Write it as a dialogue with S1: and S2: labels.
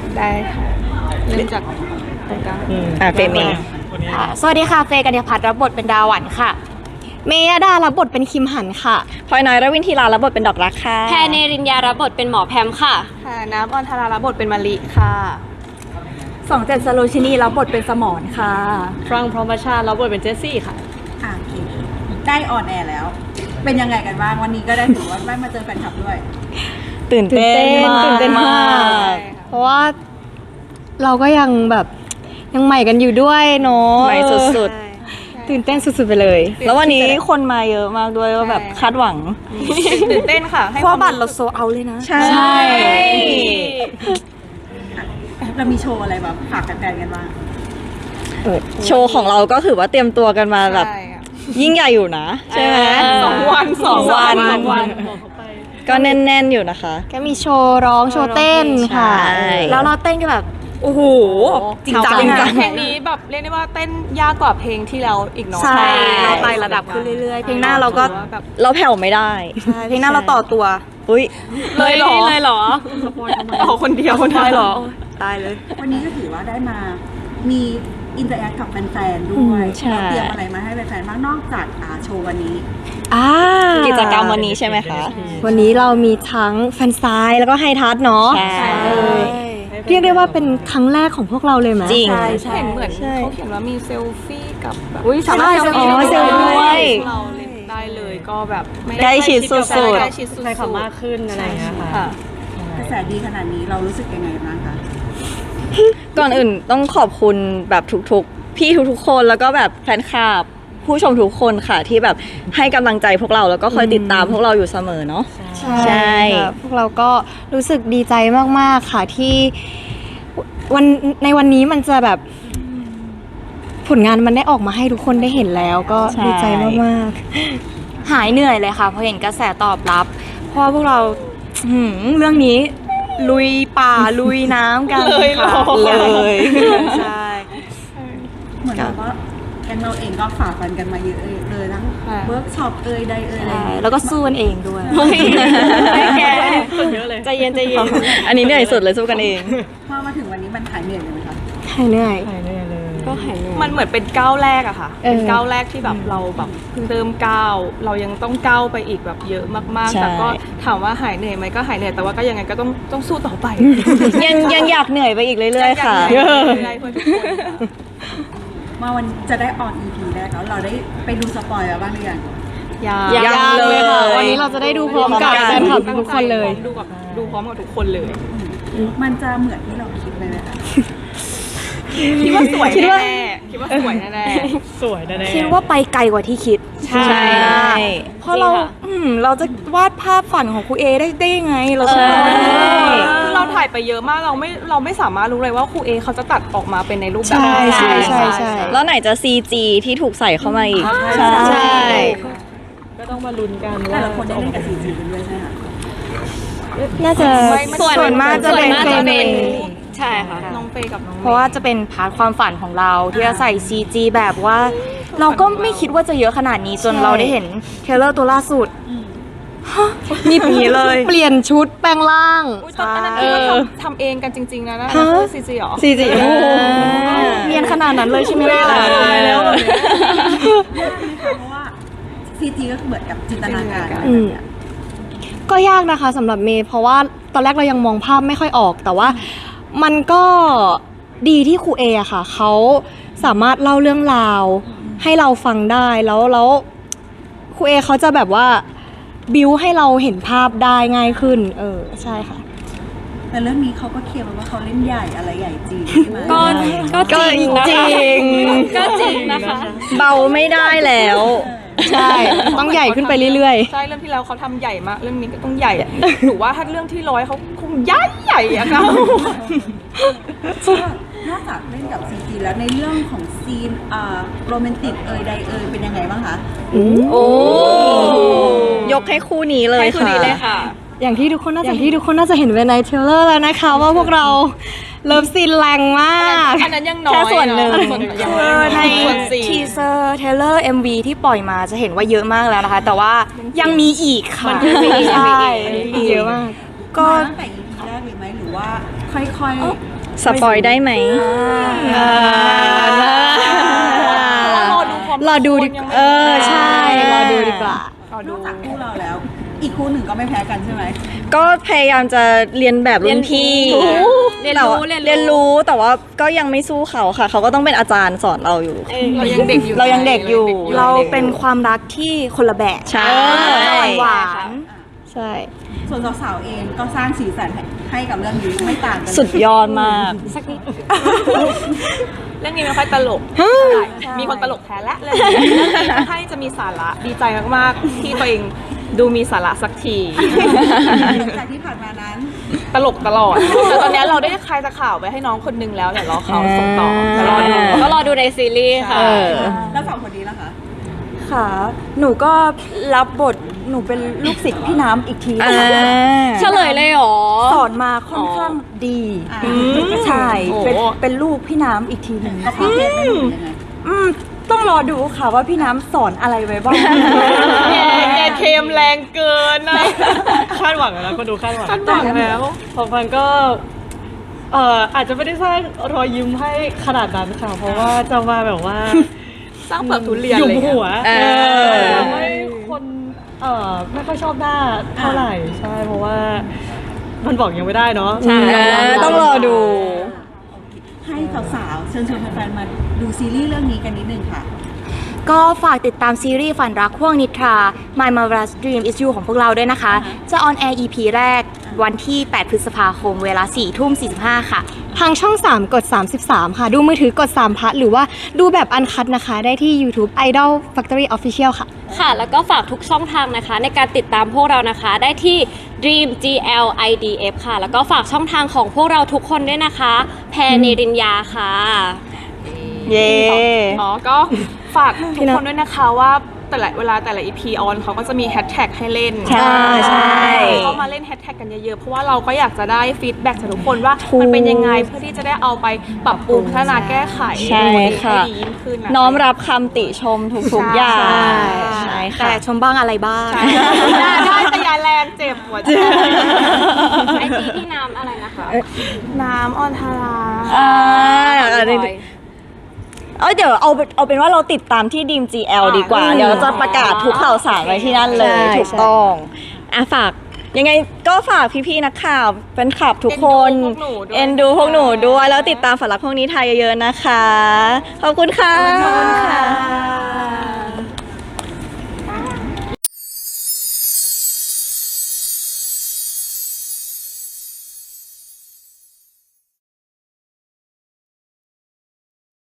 S1: เป็นใครยังไงบ้าง
S2: ได้ค่ะเริ่มจากตรงกลาง
S3: อะเฟรมเอง
S4: อ่าสวัสดีค่ะ เฟย์กัญญาพัฒน์รับบทเป็นดาหวันค่ะ
S2: เมยดารับบทเป็นคิมหันค่ะ
S3: พลอยน้อยรวินทีลารับบทเป็นดอกรักค่ะ
S4: แพรเนรินยารับบทเป็นหมอแพมค่ะ
S2: ค่ะน้ำออนทารารับบทเป็นมาริค่ะสองเจ็ดสโลชินีรับบทเป็นสมอนค่ะ
S5: ฟรังพรหมชาติรับบทเป็นเจสซี่ค่ะ
S1: อะโอเคได้ออนแอร์แล้ว เป็นยังไงกันบ้างวันนี้ก็ได้ถือว่าได้มาเจอแฟนคลับด้วย
S3: ตื่น
S2: ตื่น
S3: เต้น
S2: เต้น
S3: มาก
S2: ตื่นเต้นมากเพ ราะว่าเราก็ยังแบบยังใหม่กันอยู่ด้วยเนาะ
S3: ใหม่สุด
S2: ๆตื่นเต้นสุดๆไปเลย
S3: ๆ แล้ววันนี้คนมาเยอะมากด้วยว่าแบบคาดหวัง
S2: ตื่นเต้นค่ะเพราะบัตรเราโซเอาเลยนะ
S3: ใช่
S1: เรามีโชว์อะไรแบบฝากแฟนๆกันบ้าง
S3: โชว์ของเราก็ถือว่าเตรียมตัวกันมาแบบยิ่งใหญ่อยู่นะ ใช่ไหม
S2: สองวัน
S3: สองวัน
S5: สองวันบอ กเขาไป
S3: ก็แน่น ๆ อยู่นะคะ
S2: ก็มีโชว์ร้องโชว์เต้นค่ะ
S3: ใช่
S4: แล้วเราเต้นกันแบบ โอ้โห
S2: จริงจัง
S3: จริงจัง
S6: เพลงนี้แบบเรียกได้ว่าเต้นยากกว่าเพลงที่แล้วอีกเนาะ
S2: ใช่
S4: เราไต่ระดับขึ้นเรื่อยๆเพลงหน้าเราก็
S6: แบบ
S3: เราแผ่วไม่ได้
S2: ใช่เพลงหน้าเราต่อตัว
S3: อุ้ย
S6: เลยเหรอ
S4: เลยเหรอ
S6: เอาคนเดียวคนเดียวเหรอ
S2: ตายเลย
S1: วันนี้ก็ถือว่าได้มา มี อินเตอร์แอคกับแฟนๆด้วย
S3: อืมใช่
S1: เราเตรียมอะไรมาให้แฟนๆบ้างนอกจากอ่าโชว์วันนี้
S2: อ่า
S3: กิจกรรมวันนี้ใช่ไหมคะ
S2: วันนี้เรามีทั้งแฟนซายแล้วก็ไฮทัชเนาะ
S3: ใช่
S2: เออเรียกได้ว่าเป็นครั้งแรกของพวกเราเลยไหม
S3: จริง
S2: ใช่ใช่
S6: เห็นเหมือน
S3: ใช่
S6: เขาเขียนว่ามีเซลฟี่กับแบบ
S2: อุ้ยสามารถเซลฟี่
S3: อ๋อเซลฟี่ด้วย
S6: เราเล่นได้เลยก็แบบไม่
S3: ใกล้ชิดสุด
S6: ใกล้ชิดสุด
S5: ใครขับมากขึ้นอะไรอย่างเงี้ยค่ะ
S6: ค่ะ
S1: กระแสดีขนาดนี้เรารู้สึกยังไงบ้างคะ
S3: ก่อนอื่นต้องขอบคุณแบบทุกๆ พี่ทุกๆคนแล้วก็แบบแฟนคลับผู้ชมทุกคนค่ะที่แบบให้กำลังใจพวกเราแล้วก็คอยติดตามพวกเราอยู่เสมอเนาะ
S2: ใช่
S3: ใช่
S2: ค่ะพวกเราก็รู้สึกดีใจมาก ๆ ค่ะที่วันในวันนี้มันจะแบบผลงานมันได้ออกมาให้ทุกคนได้เห็นแล้วก็ดีใจมาก
S4: หายเหนื่อยเลยค่ะเพราะเห็นกระแสตอบรับ เพราะว่าพวกเราหืมเรื่องนี้ ลุยป่าลุยน้ำกันค่ะ
S3: เลย
S4: ใช่
S1: เหมือนแบบว่าแก๊งเราเองก็ฝ่าฟันกันมาเยอะเลยทั้ง
S6: ค่ะ
S1: เวิร์กช็อปเอ่ยใดเอ่ยอะไรอย่างเงี้ย
S4: แล้วก็สู้กันเองด้วย
S3: แก
S5: เยอะเลย
S4: ใจเย็นใจเย็น
S3: อันนี้เหนื่อยสุดเลยสู้กันเอง
S1: พอมาถึงวันนี้มันหายเหนื่อยเลยไหมคะ
S2: ๆหายเหนื่อย
S5: หายเหนื่อยเลย
S4: ก็หายเหนื่อย
S6: มันเหมือนเป็นก้าวแรกอะค่ะ
S2: เออ
S6: เป็นก้าวแรกที่แบบเราแบบเพิ่งเริ่มก้าว เรายังต้องก้าวไปอีกแบบเยอะมากๆ
S3: ใช่
S6: แต่ก็ถามว่าหายเหนื่อยไหมก็หายเหนื่อยแต่ว่าก็ยังไงก็ต้องต้องสู้ต่อไป
S3: ยังยังอยากเหนื่อยไปอีกเรื่อยๆค่ะ
S6: อยากเหนื่อยเพื่อทุกคนค่ะ
S1: มาวันจะได้ออน EP แรกแล้วเราได้ไปดูสปอยล์มาบ้างหรือยัง
S6: ยัง
S3: ยังเลย
S2: วันนี้เราจะได้ดูพร้อมกับแฟนคลับทุกคนเลย
S6: ดูกับดูพร้อมกับทุกคนเลย
S1: มันจะเหมือนที่เราคิดเลยไหมคะ
S6: คิดว่าสวย
S2: คิดว่า
S6: แน่ๆคิดว่าสวยแน่
S5: สวยแน่ๆ
S4: คิดว่าไปไกลกว่าที่คิด
S3: ใช่
S4: เพราะเราอืมเราจะวาดภาพฝันของครูเอได้ได้ยังไงเราจะ
S3: ใช่
S6: ๆคือเราถ่ายไปเยอะมากเราไม่เราไม่สามารถรู้เลยว่าครูเอเขาจะตัดออกมาเป็นในรูปแบบ
S2: ใช่
S6: ไหน
S2: ใช่ใช่ใช่
S3: แล้วไหนจะ CG ที่ถูกใส่เข้ามาอีก
S1: ใช่
S3: ใช่
S5: ก็ต้องมาลุ้นกัน
S1: แต่
S5: ว่า
S1: ละคนได้เล่นกับซีจีกันด้วยใช่ไหมคะ
S2: น่าจะ
S6: ไม่ไม่
S2: ส่วนมากจะเป็น
S4: ส่วนมากจะเป็น
S2: เฟรม
S4: ใช่ค่ะ
S6: น้องเฟย์กับน้อง
S4: เพราะว่าจะเป็นพาร์ทความฝันของเราที่จะใส่ CG แบบว่า เราก็ไม่คิดว่าจะเยอะขนาดนี้จน
S2: ใช่
S4: เราได้เห็นเทรลเลอร์ตัวล่าสุดมีปีเลย
S2: เปลี่ยนชุดแปลงร่าง
S6: อุ๊ยตอนนั้นคิดว่าทำทำเองกันจริง ๆ นะนะ
S2: ฮะ
S6: ซีจีหรอ
S3: CG โอ้โห
S4: เรียนขนาดนั้นเลยใช่ไหมล่ะ
S3: ตายแล้ว
S1: เพราะว่าซีจีก็เหมือนกับจินตนาการ
S2: อืมก็ยากนะคะสำหรับเมย์เพราะว่าตอนแรกเรายังมองภาพไม่ค่อยออก แต่ว่า มันก็ดีที่ครูเออะค่ะเขาสามารถเล่าเรื่องราวให้เราฟังได้แล้วแล้วครูเอเขาจะแบบว่าบิวให้เราเห็นภาพได้ง่ายขึ้น เออใช่ค่ะ
S1: แต่เรื่องนี้เขาก็เคลียร์มาว่าเขาเล่นใหญ่อะไรใหญ่จริงใช่ไหม
S4: ก็ก็จริงนะ
S3: จริ
S4: คะ
S3: ง
S4: ก็จริงนะคะ
S3: เบาไม่ได้แล้ว
S2: ใช่ ต้องใหญ่ขึ้นไปเรื่อย
S6: ใช่เรื่องที่แล้วเขาทำใหญ่มากเรื่องนี้ก็ต้องใหญ่หนูว่าถ้าเรื่องที่ร้อยเขาคงใหญ่ใหญ่อะค่ะ
S1: นอกจากเล่นกับซีจีแล้วในเรื่องของซีนอ่าโรแมนติกเอ่ยใดเอ่ยเป็นยังไงบ้างคะ
S2: ๆอืม
S3: โอ้ยกให้คู่นี้เลย
S6: ให้คน
S3: ค่ะ
S6: นี้เลยค่ะ
S2: อย่างที่ทุกคนน่าจะอย่างที่ทุกคนน่าจะเห็นในเทรลเลอร์แล้วนะคะ ว่าพวกเราเลิฟซีนแรงมาก
S6: อันนั้นยังน้อย
S3: แค่ส่วนหนึ่ง
S6: เอะส่วนหนึ่งยัง
S4: คื
S6: น้
S4: อ
S6: อย
S4: ใน
S6: ส่วนสี่
S4: ทีเซอร์เทเลอร์ MV ที่ปล่อยมาจะเห็นว่าเยอะมากแล้วนะคะ แต่ว่ายังมีอีกค่ะ
S2: ใช่มีเยอะมาก
S4: ก็
S1: มาตั้งแต่ EP แรกเลยไหมหรือว่าค่อยๆ
S3: สปอยได้ไหม
S6: รอดูพร้อม
S2: รอดูดิ
S6: ยังไม่
S2: เออใช่รอดูดีกว่า
S6: รอดู
S1: น อกจากคู่เราแล้วอีกคู่หนึ่งก็ไม่แพ้กันใช่ไหม
S3: ก็พยายามจะเรียนแบบรุ่นพี่
S4: เรียน
S3: แต่
S4: รู้
S3: ว่า
S4: เรียนรู้
S3: เรียนรู้แต่ว่าก็ยังไม่สู้เขาค่ะ เขาก็ต้องเป็นอาจารย์สอนเราอยู่
S6: เรายังเด็กอยู่
S3: เรายังเด็กอยู่
S4: เราเป็นความรักที่คนละแบบ
S3: ใช่
S4: หวาน
S2: ใช่
S1: ส่วนสาวๆเองก็สร้างสีสันให้กับเรื่องนี้ไม่ต่างกัน
S3: สุดยอดมาก
S6: เรื่องนี้ไม่ค่อยตลก มีคนตลกแทนและเรื่องนี้ให้จะมีสาระดีใจมากๆที่ตัวเอง ดูมีสาระสักที
S1: จากที่ผ่านมานั้น
S6: ตลกตลอด แต่ตอนนี้เราได้ใครจะข่าวไปให้น้องคนนึงแล้วเดี๋ยวรอเขาส่งต่อแต่รอดู
S4: ก็รอดูในซีรีส์ค่ะ
S3: เออ
S1: แล้วสองคนนี้ล่ะคะ
S7: ค่ะ หนูก็รับบทหนูเป็นลูกศิษย์พี่น้ำอีกที
S3: อ่า
S4: เฉลยเลยเหรอ
S7: สอนมาค่อนข้างดี
S1: อ่า
S7: ใช่
S6: โอ้
S7: เป็นเป็นลูกพี่น้ำอีกทีหนึ่ง
S1: ก็
S7: ค่ะ
S1: พี่เพชรไม่หนุนยังไง
S7: อืมต้องรอดูค่ะว่าพี่น้ำสอนอะไรไว้บ้าง
S6: แกแก เคมแรงเกินนะ
S5: คาดหวังแล้วคนดูคาดหวัง
S6: คาดหวังแล้ว
S5: ของฟันก็เอ่ออาจจะไม่ได้สร้างรอยยิ้มให้ขนาดนั้นค่ะ เพราะว่าจะมาแบบว่า
S6: สร้างเปลือกทุเรียน
S5: หยุม
S6: เลย
S5: หัว
S3: เออ
S5: ทำให้คนเอ่อไม่ค่อยชอบหน้าเท่าไหร่ใช่เพราะว่ามันบอกยังไม่ได้เนาะ
S3: เออต้องรอดู
S1: ให้สาวๆเชิญชวนแฟนๆมาดูซีรีส์เรื่องนี้กันนิดนึงค่ะ
S4: ก็ฝากติดตามซีรีส์ฝันรักห่วงนิทรา My Marvelous Dream Is You ของพวกเราด้วยนะคะ จะออนแอร์ EP แรกวันที่ 8 พฤษภาคมเวลา 4 ทุ่ม 45 ค่ะ
S2: ทางช่อง 3 กด 33 ค่ะ ดูมือถือกด 3พัทหรือว่าดูแบบอันคัดนะคะ ได้ที่ YouTube Idol Factory Official ค่ะ
S8: ค่ะ แล้วก็ฝากทุกช่องทางนะคะ ในการติดตามพวกเรานะคะ ได้ที่ Dream GL IDF ค่ะ แล้วก็ฝากช่องทางของพวกเราทุกคนด้วยนะคะ แพรเนรินยาค่ะ
S3: เย้
S6: อ๋อก็ ฝากทุกคนด้วยนะคะว่าแต่ละเวลาแต่ละ EP ออนเขาก็จะมีแฮชแท็กให้เล่น
S3: ใช่ใช่
S6: เข้ามาเล่นแฮชแท็กกันเยอะๆ เพราะว่าเราก็อยากจะได้ฟีดแบ็กจากทุกคนว่ามันเป็นยังไงเพื่อที่จะได้เอาไปปรับปรุงพัฒนาแก้ไข
S3: ใช่ค่ะ
S6: ให้ดียิ่งขึ้นนะ
S3: น้อมรับคำติชมทุกๆอย่างใช่
S4: แต่
S3: ค่ะ
S4: ชมบ้างอะไรบ้าง
S6: ใช่ได้ได้แต่อยาแรงเจ็บหัวใจ
S8: ไอจีที่น้ำอะไรนะคะ
S6: น้ำออนทารา
S3: อ่าอันนี้ เอ้ยเดี๋ยวเอาเอาเป็นว่าเราติดตามที่ดีม GL ดีกว่า เดี๋ยวจะประกาศทุกข่าวสารไว้ที่นั่นเลย
S2: ใช่
S3: ถูกต้องอะฝากยังไงก็ฝากพี่ๆนักข่าวเป็นขับทุกคน
S6: เอ็นดูพวกหนูด้วย
S3: เอ็นดูพวกหนูด้วยแล้วติดตามฝันรักพวกนี้ไทยเยอะๆนะคะ ขอบคุณค่ะ
S6: ขอบคุณค่ะ